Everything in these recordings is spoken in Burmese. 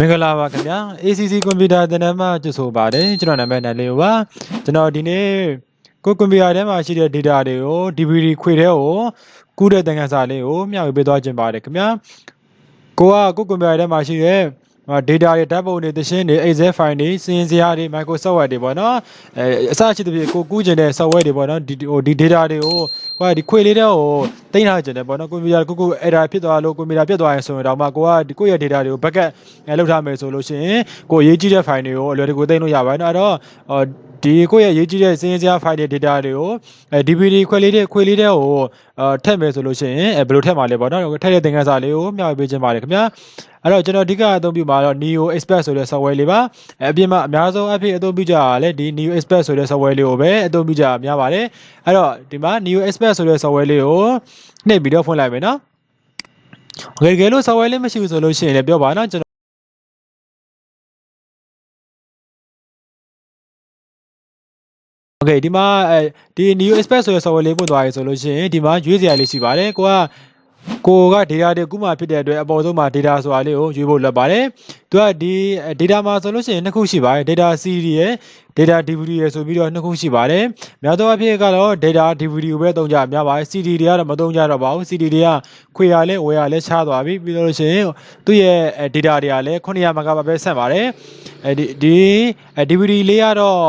မင်္ဂလာပါခင်ဗျာ ACC ကွန်ပျူတာသင်တန်းမှကြိုဆိုပါတယ်ကျွန်တော်နာမည်နိုင်လေးပါကျွန်တော်ဒီနေ့ကိုယ်ကွန်ပျူတာထဲမှာရှိတဲ့ data တွေကို DVD ခွေထဲကိုကူးတဲ့သင်ခန်းစာလေးကိုမျှဝေပေးသွားခြင်းပါတယ်ခင်ဗျာကိုကကိုယ်ကွန်ပျူတာထဲမှာရှိတဲ့ data တွေဓာတ်ပုံတွေသရှင်းတွေ Excel file တွေစင်စရာတွေ Microsoft Word တွေပေါ့နော်အဲအစရှိသဖြင့်ကိုကူးကျင်တဲ့ software တွေပေါ့နော်ဒီဟိုဒီ data တွေကို ဟိုဒီခွေလေးတဲ့ကိုတင်ထားကျင်တယ်ပေါ့နော်ကွန်ပျူတာကိုကို error ဖြစ်သွားလို့ကွန်ပျူတာပြတ်သွားရင်ဆိုရင်တော့မှကိုကဒီကိုယ့်ရဲ့ data တွေကို backup အဲလုပ်ထားမယ်ဆိုလို့ရှိရင်ကိုအရေးကြီးတဲ့ file တွေကိုအလွယ်တကူသိမ်းလို့ရပါတယ်နော်အဲ့တော့ဟိုဒီကိုယ့်ရဲ့အရေးကြီးတဲ့စင်စရာ file တွေ data တွေကိုအဲ DVD ခွဲလေးတဲ့ခွေလေးတဲ့ကိုအဲထည့်မယ်ဆိုလို့ရှိရင်အဲဘယ်လိုထည့်မှာလဲပေါ့နော်ထည့်တဲ့သင်ခန်းစာလေးကိုမျှဝေပေးခြင်းပါတယ်ခင်ဗျာအဲ့တော့ကျွန်တော်အဓိကအသုံးပြုမှာတော့ Neo Expert ဆိုတဲ့ software လေးပါအဲအပြင်မှာအများဆုံးအဖြစ်အသုံးပြုကြတာလည်းဒီ Neo Expert ဆိုတဲ့ software လေးကိုပဲအသုံးပြုကြများပါတယ်အဲ့တော့ဒီမှာ Neo Expert ဆိုတဲ့ software လေးကိုနှိပ်ပြီးတော့ဖွင့်လိုက်မယ်နော်โอเคတကယ်လို့ software လေးမရှိဘူးဆိုလို့ရှိရင်လည်းပြောပါနော်ကျွန်တော်โอเคဒီမှာအဲဒီ Neo Expert ဆိုတဲ့ software လေးပွင့်သွားပြီဆိုလို့ရှိရင်ဒီမှာရွေးစရာလေးရှိပါတယ်ကိုက ကိုက data တွေကူးမှဖြစ်တဲ့အတွက်အပေါ်ဆုံးမှာ data ဆိုတာလေးကိုရွေးဖို့လွယ်ပါတယ်သူကဒီ data မှာဆိုလို့ရှိရင်နှစ်ခုရှိပါတယ် data CD ရယ် data DVD ရယ်ဆိုပြီးတော့နှစ်ခုရှိပါတယ်များသောအားဖြင့်ကတော့ data DVD ကိုပဲသုံးကြများပါတယ် CD တွေကတော့မသုံးကြတော့ပါဘူး CD တွေကခွေရလဲဝယ်ရလဲချားသွားပြီပြီးလို့ရှိရင်သူ့ရဲ့ data တွေကလည်း900 MB ပဲဆက်ပါတယ်အဲဒီဒီ DVD လေးကတော့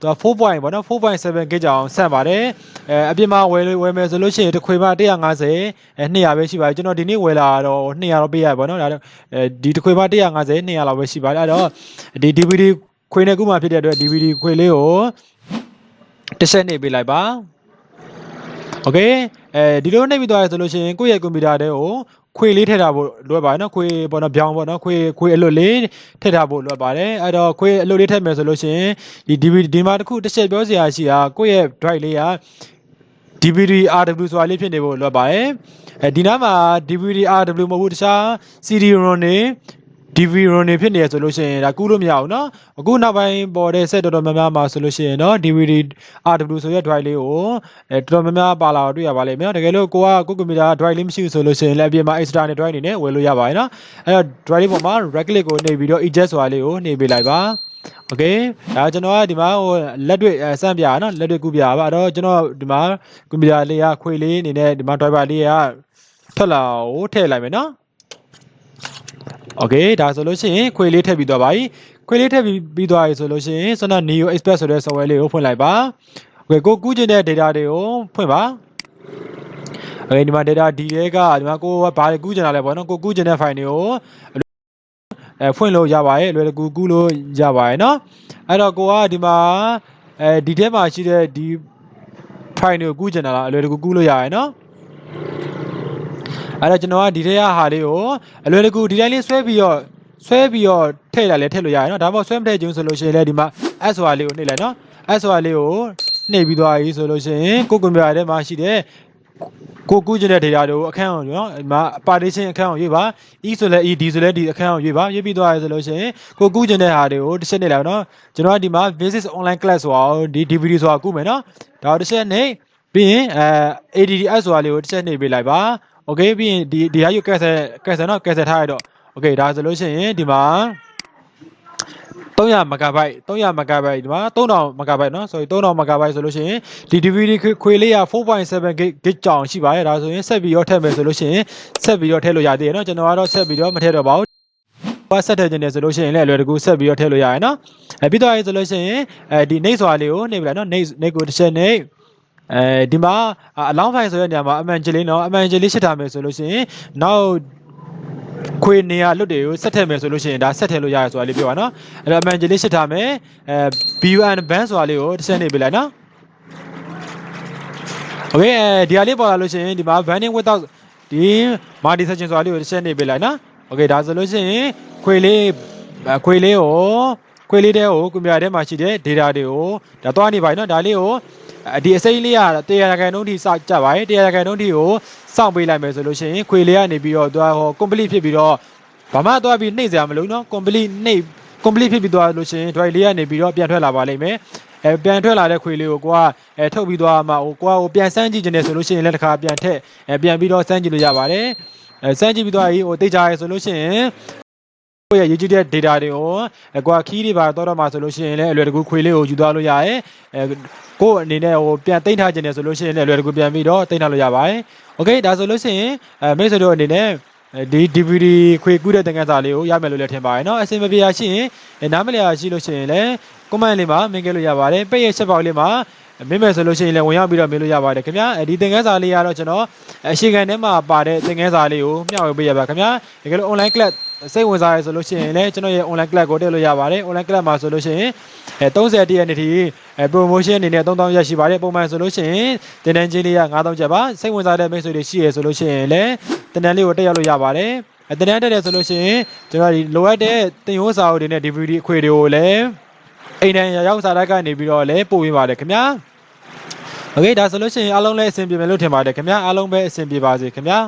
သူက4 point ပေါ့နော်4.7 gig ကြောင်ဆက်ပါတယ်အဲအပြင်မှာဝယ်ဝယ်မယ်ဆိုလို့ရှိရင်တစ်ခွေမှ150အဲ200ပဲရှိပါတယ်ကျွန်တော်ဒီနေ့ဝယ်လာတော့200တော့ပေးရပါတော့ဒါတော့အဲဒီတစ်ခွေမှ150 200လောက်ပဲရှိပါတယ်အဲ့တော့ဒီ DVD ခွေနဲ့ခုမှဖြစ်တဲ့အတွက် DVD ခွေလေးကိုတစ်ဆက်နေပေးလိုက်ပါ โอเคအဲဒီလိုနှိပ်ပြီးသွားရဆိုလို့ရှိရင်ကိုယ့်ရဲ့ကွန်ပျူတာတဲ့ကိုခွေလေးထည့်ထားဖို့လွယ်ပါတယ်နော်ခွေပေါ့နော်ပြောင်းပေါ့နော်ခွေခွေအလွတ်လေးထည့်ထားဖို့လွယ်ပါတယ်အဲ့တော့ခွေအလွတ်လေးထည့်မယ်ဆိုလို့ရှိရင်ဒီ DVD ဒီမှာတစ်ခုတစ်ချက်ပြောစရာရှိတာကိုယ့်ရဲ့ drive လေးက DVD RW ဆိုတာလေးဖြစ်နေဖို့လွယ်ပါတယ်အဲဒီနားမှာ DVD RW မဟုတ်ဘူးတခြား CD ROM တွေ DVD ROM တွေဖြစ်နေရဆိုလို့ရှိရင်ဒါကူးလို့မရဘူးเนาะအခုနောက်ပိုင်းပေါ်တဲ့ set တော်တော်များများမှာဆိုလို့ရှိရင်เนาะ DVD RW ဆိုတဲ့ drive လေးကိုအဲတော်တော်များများပါလာတော့တွေ့ရပါလိမ့်မယ်တကယ်လို့ကိုကကိုကွန်ပျူတာ drive လေးမရှိဘူးဆိုလို့ရှိရင်လည်းအပြင်မှာ extra နဲ့ drive အနေနဲ့ဝယ်လို့ရပါတယ်เนาะအဲတော့ drive လေးပေါ်မှာ right click ကိုနှိပ်ပြီးတော့ eject ဆိုတာလေးကိုနှိပ်ပေးလိုက်ပါโอเคဒါကျွန်တော်ကဒီမှာဟိုလက်တွေ့စမ်းပြရနော်လက်တွေ့ကူပြပါအဲ့တော့ကျွန်တော်ဒီမှာကွန်ပျူတာလေးကခွေလေးအနေနဲ့ဒီမှာ driver လေးကထွက်လာကိုထည့်လိုက်မယ်နော် โอเคဒါဆိုလို့ရှိရင်ခွေလေးထည့်ပြီးသွားပါပြီခွေလေးထည့်ပြီးပြီးသွားပြီဆိုလို့ရှိရင်စန Neo Express ဆိုတဲ့ software လေးကိုဖွင့်လိုက်ပါโอเคကိုကူးချင်တဲ့ data တွေကိုဖွင့်ပါโอเคဒီမှာ data D တွေကဒီမှာကိုဘာကူးချင်တာလဲပေါ့နော်ကိုကူးချင်တဲ့ file တွေကိုအဲဖွင့်လို့ရပါတယ်အလွယ်တကူကူးလို့ရပါတယ်เนาะအဲ့တော့ကိုကဒီမှာအဲဒီထဲမှာရှိတဲ့ဒီ file တွေကိုကူးချင်တာလားအလွယ်တကူကူးလို့ရတယ်เนาะ အဲ့တော့ကျွန်တော်ကဒီထဲကဟာလေးကိုအလွယ်တကူဒီတိုင်းလေးဆွဲပြီးတော့ဆွဲပြီးတော့ထည့်လိုက်လဲထည့်လို့ရတယ်နော်ဒါမှမဟုတ်ဆွဲမထည့်ခြင်းဆိုလို့ရှိရင်လည်းဒီမှာ SOR လေးကိုနှိပ်လိုက်နော် SOR လေးကိုနှိပ်ပြီးသွားပြီဆိုလို့ရှိရင်ကိုကွန်ပျူတာထဲမှာရှိတဲ့ကိုကူးကျင်တဲ့ data တို့အခန်းအောင်နော်ဒီမှာ partition အခန်းအောင်ရွေးပါ e ဆိုလဲ e d ဆိုလဲ d အခန်းအောင်ရွေးပါရွေးပြီးသွားရဆိုလို့ရှိရင်ကိုကူးကျင်တဲ့ဟာတွေကိုတစ်ချက်နေလိုက်နော်ကျွန်တော်ကဒီမှာ basis online class ဆိုတာဒီ dvd ဆိုတာကုမယ်နော်ဒါတော့တစ်ချက်နေပြီးရင်အဲ adds ဆိုတာလေးကိုတစ်ချက်နေပေးလိုက်ပါ okay ပြီးရင်ဒီဒီဟာယူကက်ဆက်ကက်ဆက်နော်ကက်ဆက်ထားရတော့ okay ဒါဆိုလို့ရှိရင်ဒီမှာ300 MB 300 MB ဒီမှာ3000 MB เนาะ sorry 3000 MB ဆိုလို့ရှိရင်ဒီ DVD ခွေလေးက4.7 gig ကြောင်ရှိပါတယ်ဒါဆိုရင်ဆက်ပြီးတော့ထည့်မယ်ဆိုလို့ရှိရင်ဆက်ပြီးတော့ထည့်လို့ရသေးတယ်เนาะကျွန်တော်ကတော့ဆက်ပြီးတော့မထည့်တော့ပါဘူးဘာဆက်ထည့်ခြင်းနေဆိုလို့ရှိရင်လည်းအလွယ်တကူဆက်ပြီးတော့ထည့်လို့ရတယ်เนาะအဲပြီးတော့ရေးဆိုလို့ရှိရင်အဲဒီ next ဆိုတာလေးကိုနှိပ်ပြလိုက်เนาะ next next ကိုတစ်ချက်နှိပ် အဲဒီမှာအလောင်းဖိုင်ဆိုတဲ့နေရာမှာအမှန်ကြလေးเนาะအမှန်ကြလေးရှစ်ထားမယ်ဆိုလို့ရှိရင်နောက်ခွေနေရလွတ်တွေကိုဆက်ထည့်မယ်ဆိုလို့ရှိရင်ဒါဆက်ထည့်လို့ရတယ်ဆိုတာလေးပြောပါနော်အဲ့တော့အမှန်ကြီးလေးရှစ်ထားမယ်အဲ B1 band ဆိုတာလေးကိုတစ်ချက်နေပေးလိုက်နော်โอเคအဲဒီဟာလေးပေါ်လာလို့ရှိရင်ဒီမှာ banding without ဒီ multi section ဆိုတာလေးကိုတစ်ချက်နေပေးလိုက်နော်โอเคဒါဆိုလို့ရှိရင်ခွေလေးခွေလေးကိုခွေလေးတဲ့ကိုကွန်ပျူတာထဲမှာရှိတဲ့ data တွေကိုဒါသွားနေပါပြီเนาะဒါလေးကို ဒီအစိမ်းလေးက100ရာခိုင်နှုန်းထိစကြပါတယ်100ရာခိုင်နှုန်းထိကိုစောင့်ပေးလိုက်မယ်ဆိုလို့ရှိရင်ခွေလေးကနေပြီးတော့သူကဟို complete ဖြစ်ပြီးတော့ဘာမှသွားပြီးနှိပ်စရာမလိုနော် complete နှိပ် complete ဖြစ်ပြီးသွားလို့ရှိရင် drive လေးကနေပြီးတော့ပြန်ထွက်လာပါလိမ့်မယ်အဲပြန်ထွက်လာတဲ့ခွေလေးကိုကိုကအဲထုတ်ပြီးသွားမှဟိုကိုကဟိုပြန်စမ်းကြည့်ခြင်းနဲ့ဆိုလို့ရှိရင်လည်းတစ်ခါပြန်ထက်အဲပြန်ပြီးတော့စမ်းကြည့်လို့ရပါတယ်အဲစမ်းကြည့်ပြီးသွားပြီဟိုတိတ်ကြရဲဆိုလို့ရှိရင် ကိုယ့်ရဲ့ရေးကြည့်တဲ့ data တွေကိုအကွာခီးတွေပါတော့တော့မှာဆိုလို့ရှိရင်လည်းအလွယ်တကူခွေလေးကိုယူသွားလို့ရရဲအဲကိုယ့်အနေနဲ့ဟိုပြန်တိမ့်ထားခြင်းနဲ့ဆိုလို့ရှိရင်လည်းအလွယ်တကူပြန်ပြီးတော့တိမ့်ထားလို့ရပါတယ်။ Okay ဒါဆိုလို့ရှိရင်အဲမိတ်ဆွေတို့အနေနဲ့ဒီ DVD ခွေကူးတဲ့သင်ခန်းစာလေးကိုရမယ်လို့လည်းထင်ပါတယ်เนาะအစင်မပြေရရှိရင်နားမလည်ရရှိလို့ရှိရင်လည်း comment လေးမှာမင်္ဂလို့ရပါတယ်ပိတ်ရဲ့ချက်ပေါက်လေးမှာမင်းမယ်ဆိုလို့ရှိရင်လည်းဝင်ရောက်ပြီးတော့မေးလို့ရပါတယ်ခင်ဗျာအဲဒီသင်ခန်းစာလေးကတော့ကျွန်တော်အရှိကန်ထဲမှာပါတဲ့သင်ခန်းစာလေးကိုမျှဝေပေးရပါခင်ဗျာတကယ်လို့ online class စိတ်ဝင်စားရဆိုလို့ရှိရင်လည်းကျွန်တော်ရဲ့ online class ကိုတက်လို့ရပါတယ် online class မှာဆိုလို့ရှိရင်အဲ30ရက်နေ့ထိအဲ promotion အနေနဲ့3000ရက်ရှိပါတယ်ပုံမှန်ဆိုလို့ရှိရင်တင်တန်းချင်းလေးက9000ကျပ်ပါစိတ်ဝင်စားတဲ့မိတ်ဆွေတွေရှိရဆိုလို့ရှိရင်လည်းတင်တန်းလေးကိုတက်ရောက်လို့ရပါတယ်အဲတင်တန်းတက်တယ်ဆိုလို့ရှိရင်ကျွန်တော်ဒီလိုအပ်တဲ့တင်ရိုးစာအုပ်တွေနဲ့ DVD အခွေတွေကိုလည်းအိမ်တန်းရောက်စာတက်ကနေပြီးတော့လည်းပို့ပေးပါတယ်ခင်ဗျာโอเคဒါဆိုလို့ရှိရင်အားလုံးလည်းအဆင်ပြေမယ်လို့ထင်ပါတယ်ခင်ဗျာအားလုံးပဲအဆင်ပြေပါစေခင်ဗျာ